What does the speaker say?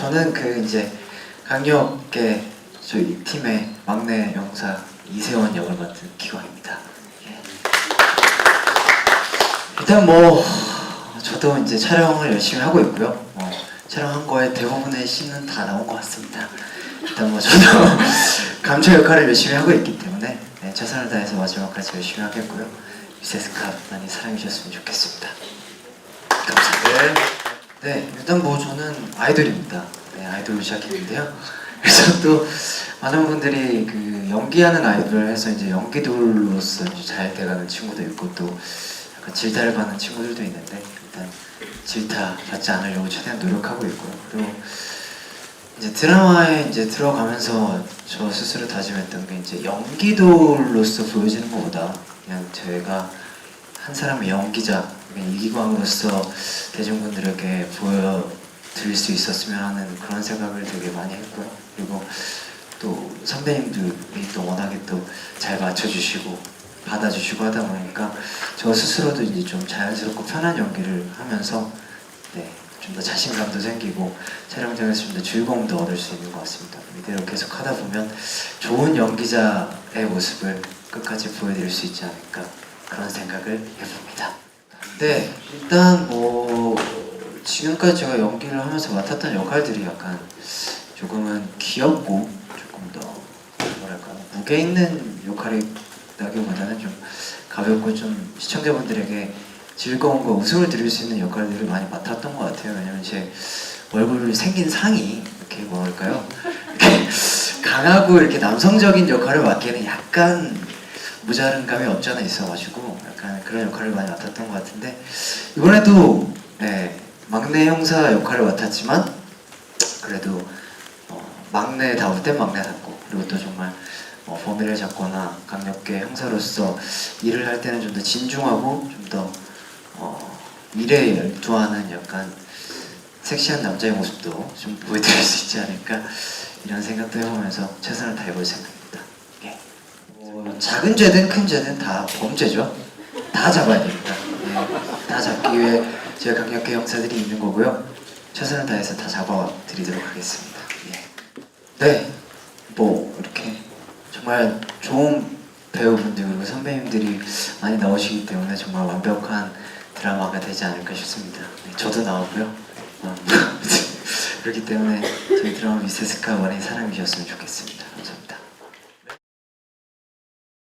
저는 그 이제 강력계 저희 팀의 막내 영사 이세원 역을 맡은 기광입니다. 예. 일단 뭐 저도 이제 촬영을 열심히 하고 있고요. 뭐 촬영한 거에 대부분의 씬은 다 나온 것 같습니다. 일단 뭐 저도 감초 역할을 열심히 하고 있기 때문에 네, 최선을 다해서 마지막까지 열심히 하겠고요. 유세스카 많이 사랑해 주셨으면 좋겠습니다. 감사합니다. 네, 일단 뭐 저는 아이돌입니다. 네, 아이돌 시작했는데요. 그래서 또 많은 분들이 그 연기하는 아이돌을 해서 이제 연기돌로서 이제 잘 돼가는 친구도 있고 또 약간 질타를 받는 친구들도 있는데 일단 질타 받지 않으려고 최대한 노력하고 있고요. 그리고 이제 드라마에 이제 들어가면서 저 스스로 다짐했던 게 이제 연기돌로서 보여지는 것보다 그냥 제가 한 사람의 연기자, 그냥 이기광으로서 대중분들에게 보여드릴 수 있었으면 하는 그런 생각을 되게 많이 했고요. 그리고 또 선배님들이 또 워낙에 또 잘 맞춰주시고 받아주시고 하다 보니까 저 스스로도 이제 좀 자연스럽고 편한 연기를 하면서 네, 좀 더 자신감도 생기고 촬영장에서 좀 더 즐거움도 얻을 수 있는 것 같습니다. 이대로 계속 하다 보면 좋은 연기자의 모습을 끝까지 보여드릴 수 있지 않을까 그런 생각을 해봅니다. 네, 일단 뭐 지금까지 제가 연기를 하면서 맡았던 역할들이 약간 조금은 귀엽고 조금 더 뭐랄까 무게 있는 역할이라기보다는 좀 가볍고 좀 시청자분들에게 즐거움과 웃음을 드릴 수 있는 역할들을 많이 맡았던 것 같아요. 왜냐면 제 얼굴 생긴 상이 이렇게 뭐랄까요? 이렇게 강하고 이렇게 남성적인 역할을 맡기에는 약간 모자른 감이 없지 않아 있어가지고 약간 그런 역할을 많이 맡았던 것 같은데 이번에도 네, 막내 형사 역할을 맡았지만 그래도 어, 막내 다울 땐 막내답고 그리고 또 정말 어, 범위를 잡거나 강력계 형사로서 일을 할 때는 좀 더 진중하고 좀더 어, 일에 열중하는 약간 섹시한 남자의 모습도 좀 보여드릴 수 있지 않을까 이런 생각도 해보면서 최선을 다해볼 생각입니다. 작은 죄든 큰 죄든 다 범죄죠. 다 잡아야 됩니다. 예. 다 잡기 위해 제가 강력계 형사들이 있는 거고요. 최선을 다해서 다 잡아드리도록 하겠습니다. 예. 네, 뭐 이렇게 정말 좋은 배우분들 그리고 선배님들이 많이 나오시기 때문에 정말 완벽한 드라마가 되지 않을까 싶습니다. 네, 저도 나오고요. 어, 그렇기 때문에 저희 드라마 미세스카 많이 사랑해 주셨으면 좋겠습니다.